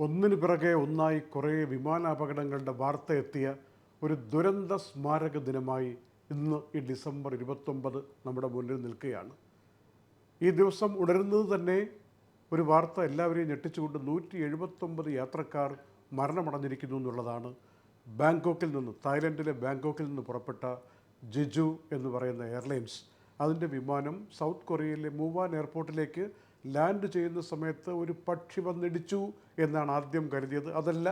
ഒന്നിനു പിറകെ ഒന്നായി കുറേ വിമാനാപകടങ്ങളുടെ വാർത്ത എത്തിയ ഒരു ദുരന്ത സ്മാരക ദിനമായി ഇന്ന് ഈ ഡിസംബർ ഇരുപത്തൊമ്പത് നമ്മുടെ മുന്നിൽ നിൽക്കുകയാണ്. ഈ ദിവസം ഉണരുന്നത് തന്നെ ഒരു വാർത്ത എല്ലാവരെയും ഞെട്ടിച്ചുകൊണ്ട് നൂറ്റി എഴുപത്തൊമ്പത് യാത്രക്കാർ മരണമടഞ്ഞിരിക്കുന്നു എന്നുള്ളതാണ് ബാങ്കോക്കിൽ നിന്ന് തായ്ലൻഡിലെ ബാങ്കോക്കിൽ നിന്ന് പുറപ്പെട്ട ജിജു എന്ന് പറയുന്ന എയർലൈൻസ്. അതിന്റെ വിമാനം സൗത്ത് കൊറിയയിലെ മൂവാൻ എയർപോർട്ടിലേക്ക് ലാൻഡ് ചെയ്യുന്ന സമയത്ത് ഒരു പക്ഷി വന്നിടിച്ചു എന്നാണ് ആദ്യം കരുതിയത്. അതല്ല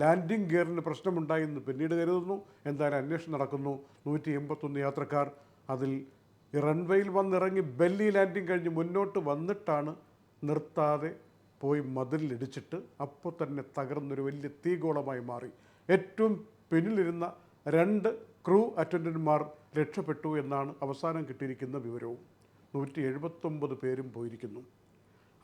ലാൻഡിംഗ് ഗിയറിന് പ്രശ്നമുണ്ടായി എന്ന് പിന്നീട് കരുതുന്നു. എന്തായാലും അന്വേഷണം നടക്കുന്നു. നൂറ്റി എൺപത്തൊന്ന് യാത്രക്കാർ അതിൽ റൺവേയിൽ വന്നിറങ്ങി ബെല്ലി ലാൻഡിംഗ് കഴിഞ്ഞ് മുന്നോട്ട് വന്നിട്ടാണ് നിർത്താതെ പോയി മതിലിടിച്ചിട്ട് അപ്പോൾ തന്നെ തകർന്നൊരു വലിയ തീഗോളമായി മാറി. ഏറ്റവും പിന്നിലിരുന്ന രണ്ട് ക്രൂ അറ്റൻഡന്റുമാർ രക്ഷപ്പെട്ടു എന്നാണ് അവസാനം കിട്ടിയിരിക്കുന്ന വിവരവും. നൂറ്റി എഴുപത്തൊമ്പത് പേരും പോയിരിക്കുന്നു.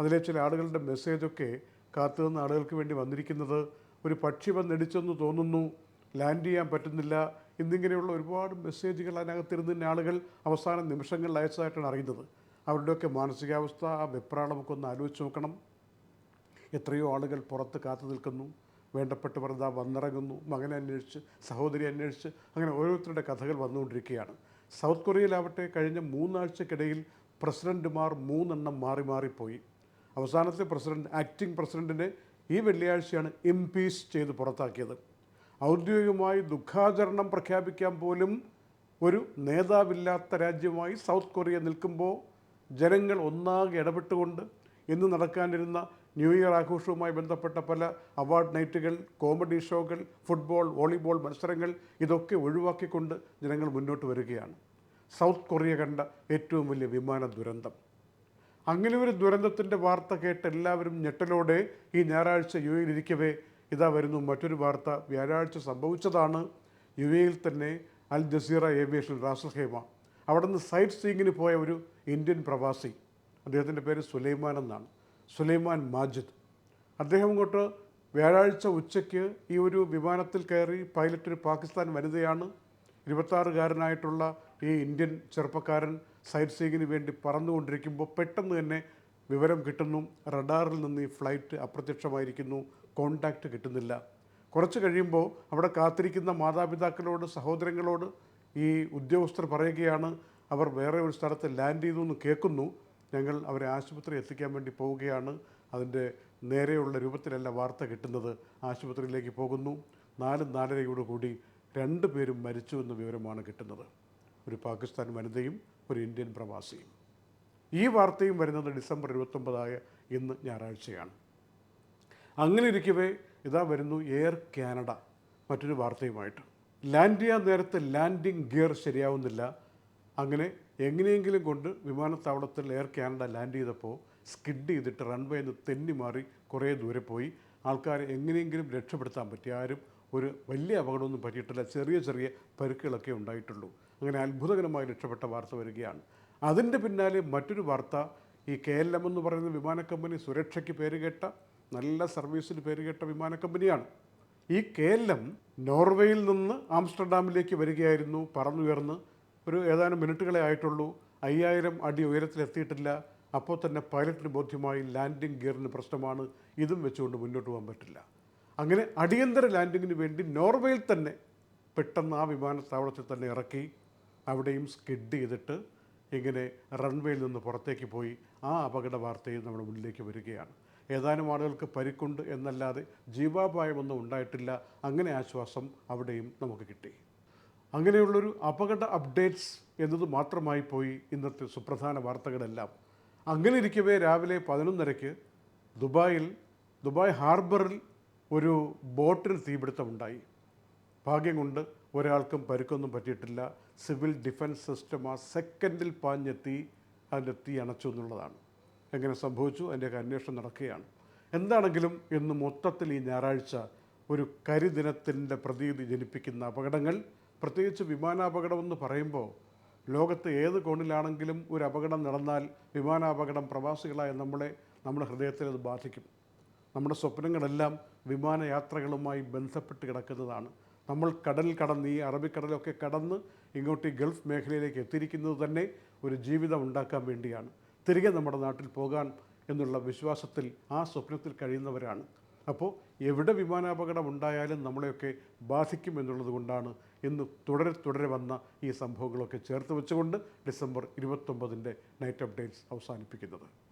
അതിലെ ചില ആളുകളുടെ മെസ്സേജൊക്കെ കാത്തുനിന്ന ആളുകൾക്ക് വേണ്ടി വന്നിരിക്കുന്നത് ഒരു പക്ഷി വന്നിടിച്ചെന്ന് തോന്നുന്നു. ലാൻഡ് ചെയ്യാൻ പറ്റുന്നില്ല. എന്നിങ്ങനെയുള്ള ഒരുപാട് മെസ്സേജുകൾ അതിനകത്തിരുന്ന ആളുകൾ അവസാന നിമിഷങ്ങളിൽ അയച്ചതായിട്ടാണ് അറിയുന്നത്. അവരുടെയൊക്കെ മാനസികാവസ്ഥ ആ വെപ്രാളമൊക്കെ ഒന്ന് ആലോചിച്ച് നോക്കണം. എത്രയോ ആളുകൾ പുറത്ത് കാത്തു നിൽക്കുന്നു. വേണ്ടപ്പെട്ടവർ ഇതാ വന്നിറങ്ങുന്നു. മകനെ അന്വേഷിച്ച് സഹോദരി അന്വേഷിച്ച് അങ്ങനെ ഓരോരുത്തരുടെ കഥകൾ വന്നുകൊണ്ടിരിക്കുകയാണ്. സൗത്ത് കൊറിയയിലാവട്ടെ കഴിഞ്ഞ മൂന്നാഴ്ചക്കിടയിൽ പ്രസിഡന്റുമാർ മൂന്നെണ്ണം മാറി മാറിപ്പോയി. അവസാനത്തെ പ്രസിഡന്റ് ആക്ടിംഗ് പ്രസിഡന്റിനെ ഈ വെള്ളിയാഴ്ചയാണ് ഇംപീച്ച് ചെയ്ത് പുറത്താക്കിയത്. ഔദ്യോഗികമായി ദുഃഖാചരണം പ്രഖ്യാപിക്കാൻ പോലും ഒരു നേതാവില്ലാത്ത രാജ്യമായി സൗത്ത് കൊറിയ നിൽക്കുമ്പോൾ ജനങ്ങൾ ഒന്നാകെ ഇടപെട്ടുകൊണ്ട് ഇന്ന് നടക്കാനിരുന്ന ന്യൂ ഇയർ ആഘോഷവുമായി ബന്ധപ്പെട്ട പല അവാർഡ് നൈറ്റുകൾ കോമഡി ഷോകൾ ഫുട്ബോൾ വോളിബോൾ മത്സരങ്ങൾ ഇതൊക്കെ ഒഴിവാക്കിക്കൊണ്ട് ജനങ്ങൾ മുന്നോട്ട് വരികയാണ്. സൗത്ത് കൊറിയ കണ്ട ഏറ്റവും വലിയ വിമാന ദുരന്തം. അങ്ങനെ ഒരു ദുരന്തത്തിന്റെ വാർത്ത കേട്ട് എല്ലാവരും ഞെട്ടലോടെ ഈ ഞായറാഴ്ച യു എയിൽ ഇരിക്കവേ. ഇതാ വരുന്നു മറ്റൊരു വാർത്ത. വ്യാഴാഴ്ച സംഭവിച്ചതാണ് യു എയിൽ തന്നെ Al Jazeera aviation Ras al Khaimah. അവിടെ നിന്ന് സൈറ്റ് സീയിങ്ങിന് പോയ ഒരു ഇന്ത്യൻ പ്രവാസി. അദ്ദേഹത്തിന്റെ പേര് സുലൈമാൻ എന്നാണ്. സുലൈമാൻ മാജിദ്. അദ്ദേഹം ഇങ്ങോട്ട് വ്യാഴാഴ്ച ഉച്ചയ്ക്ക് ഈ ഒരു വിമാനത്തിൽ കയറി പൈലറ്റ് ഒരു പാകിസ്ഥാൻ വനിതയാണ്. ഇരുപത്താറുകാരനായിട്ടുള്ള ഈ ഇന്ത്യൻ ചെറുപ്പക്കാരൻ സൈറ്റ് സീയിങ്ങിന് വേണ്ടി പറന്നുകൊണ്ടിരിക്കുമ്പോൾ പെട്ടെന്ന് തന്നെ വിവരം കിട്ടുന്നു. റഡാറിൽ നിന്ന് ഈ ഫ്ലൈറ്റ് അപ്രത്യക്ഷമായിരിക്കുന്നു. കോണ്ടാക്റ്റ് കിട്ടുന്നില്ല. കുറച്ച് കഴിയുമ്പോൾ അവിടെ കാത്തിരിക്കുന്ന മാതാപിതാക്കളോട് സഹോദരങ്ങളോട് ഈ ഉദ്യോഗസ്ഥർ പറയുകയാണ് അവർ വേറെ ഒരു സ്ഥലത്ത് ലാൻഡ് ചെയ്തു എന്ന് കേൾക്കുന്നു. ഞങ്ങൾ അവരെ ആശുപത്രി എത്തിക്കാൻ വേണ്ടി പോവുകയാണ്. അതിന്റെ നേരെയുള്ള രൂപത്തിലല്ല വാർത്ത കിട്ടുന്നത്. ആശുപത്രിയിലേക്ക് പോകുന്നു. നാല് നാലരയോടുകൂടി രണ്ട് പേരും മരിച്ചു എന്ന വിവരമാണ് കിട്ടുന്നത്. ഒരു പാകിസ്ഥാൻ വനിതയും ഒരു ഇന്ത്യൻ പ്രവാസിയും ഈ വാർത്തയും വരുന്നത് ഡിസംബർ ഇരുപത്തൊമ്പതായ ഇന്ന് ഞായറാഴ്ചയാണ്. അങ്ങനെ ഇരിക്കവേ ഇതാ വരുന്നു എയർ കാനഡ മറ്റൊരു വാർത്തയുമായിട്ട്. ലാൻഡ് ചെയ്യാൻ നേരത്തെ ലാൻഡിംഗ് ഗിയർ ശരിയാവുന്നില്ല. അങ്ങനെ എങ്ങനെയെങ്കിലും കൊണ്ട് വിമാനത്താവളത്തിൽ എയർ കാനഡ ലാൻഡ് ചെയ്തപ്പോൾ സ്കിഡ് ചെയ്തിട്ട് റൺവേ നിന്ന് തെന്നി മാറി കുറേ ദൂരെ പോയി. ആൾക്കാരെ എങ്ങനെയെങ്കിലും രക്ഷപ്പെടുത്താൻ പറ്റി ആരും ഒരു വലിയ അപകടമൊന്നും പറ്റിയിട്ടില്ല. ചെറിയ ചെറിയ പരുക്കുകളൊക്കെ ഉണ്ടായിട്ടുള്ളൂ. അങ്ങനെ അത്ഭുതകരമായി രക്ഷപ്പെട്ട വാർത്ത വരികയാണ്. അതിന്റെ പിന്നാലെ മറ്റൊരു വാർത്ത ഈ കെ എൽ എം എന്ന് പറയുന്ന വിമാന കമ്പനി സുരക്ഷയ്ക്ക് പേരുകേട്ട നല്ല സർവീസിന് പേരുകേട്ട വിമാന കമ്പനിയാണ്. ഈ കെ എൽ എം നോർവേയിൽ നിന്ന് ആംസ്റ്റർഡാമിലേക്ക് വരികയായിരുന്നു. പറന്നുയർന്ന് ഒരു ഏതാനും മിനിറ്റുകളെ ആയിട്ടുള്ളൂ. അയ്യായിരം അടി ഉയരത്തിലെത്തിയിട്ടില്ല. അപ്പോൾ തന്നെ പൈലറ്റിന് ബോധ്യമായി ലാൻഡിംഗ് ഗിയറിന് പ്രശ്നമാണ്. ഇതും വെച്ചുകൊണ്ട് മുന്നോട്ട് പോകാൻ പറ്റില്ല. അങ്ങനെ അടിയന്തര ലാൻഡിങ്ങിന് വേണ്ടി നോർവേയിൽ തന്നെ പെട്ടെന്ന് ആ വിമാനത്താവളത്തിൽ തന്നെ ഇറക്കി അവിടെയും സ്കിഡ് ചെയ്തിട്ട് ഇങ്ങനെ റൺവേയിൽ നിന്ന് പുറത്തേക്ക് പോയി ആ അപകട വാർത്തയും നമ്മുടെ മുന്നിലേക്ക് വരികയാണ്. ഏതാനും ആളുകൾക്ക് പരിക്കുണ്ട് എന്നല്ലാതെ ജീവാപായമൊന്നും ഉണ്ടായിട്ടില്ല. അങ്ങനെ ആശ്വാസം അവിടെയും നമുക്ക് കിട്ടി. അങ്ങനെയുള്ളൊരു അപകട അപ്ഡേറ്റ്സ് എന്നത് മാത്രമായി പോയി ഇന്നത്തെ സുപ്രധാന വാർത്തകളെല്ലാം. അങ്ങനെ ഇരിക്കവേ രാവിലെ പതിനൊന്നരയ്ക്ക് ദുബായിൽ ദുബായ് ഹാർബറിൽ ഒരു ബോട്ടിന് തീപിടുത്തമുണ്ടായി. ഭാഗ്യം കൊണ്ട് ഒരാൾക്കും പരുക്കൊന്നും പറ്റിയിട്ടില്ല. സിവിൽ ഡിഫൻസ് സിസ്റ്റം ആ സെക്കൻഡിൽ പാഞ്ഞെത്തി അതിന്റെ തീ അണച്ചു എന്നുള്ളതാണ്. എങ്ങനെ സംഭവിച്ചു? അതിന്റെയൊക്കെ അന്വേഷണം നടക്കുകയാണ്. എന്താണെങ്കിലും ഇന്ന് മൊത്തത്തിൽ ഈ ഞായറാഴ്ച ഒരു കരിദിനത്തിന്റെ പ്രതീതി ജനിപ്പിക്കുന്ന അപകടങ്ങൾ പ്രത്യേകിച്ച് വിമാനാപകടമെന്ന് പറയുമ്പോൾ ലോകത്ത് ഏത് കോണിലാണെങ്കിലും ഒരു അപകടം നടന്നാൽ വിമാനാപകടം പ്രവാസികളായ നമ്മളെ നമ്മുടെ ഹൃദയത്തിൽ അത് ബാധിക്കും. നമ്മുടെ സ്വപ്നങ്ങളെല്ലാം വിമാനയാത്രകളുമായി ബന്ധപ്പെട്ട് കിടക്കുന്നതാണ്. നമ്മൾ കടൽ കടന്ന് ഈ അറബിക്കടലൊക്കെ കടന്ന് ഇങ്ങോട്ട് ഈ ഗൾഫ് മേഖലയിലേക്ക് എത്തിയിരിക്കുന്നത് തന്നെ ഒരു ജീവിതം ഉണ്ടാക്കാൻ വേണ്ടിയാണ്. തിരികെ നമ്മുടെ നാട്ടിൽ പോകാൻ എന്നുള്ള വിശ്വാസത്തിൽ ആ സ്വപ്നത്തിൽ കഴിയുന്നവരാണ്. അപ്പോൾ എവിടെ വിമാനാപകടം ഉണ്ടായാലും നമ്മളെയൊക്കെ ബാധിക്കും എന്നുള്ളത് കൊണ്ടാണ് ഇന്ന് തുടരെ തുടരെ വന്ന ഈ സംഭവങ്ങളൊക്കെ ചേർത്ത് വെച്ചുകൊണ്ട് ഡിസംബർ ഇരുപത്തൊമ്പതിന്റെ നൈറ്റ് അപ്ഡേറ്റ്സ് അവസാനിപ്പിക്കുന്നത്.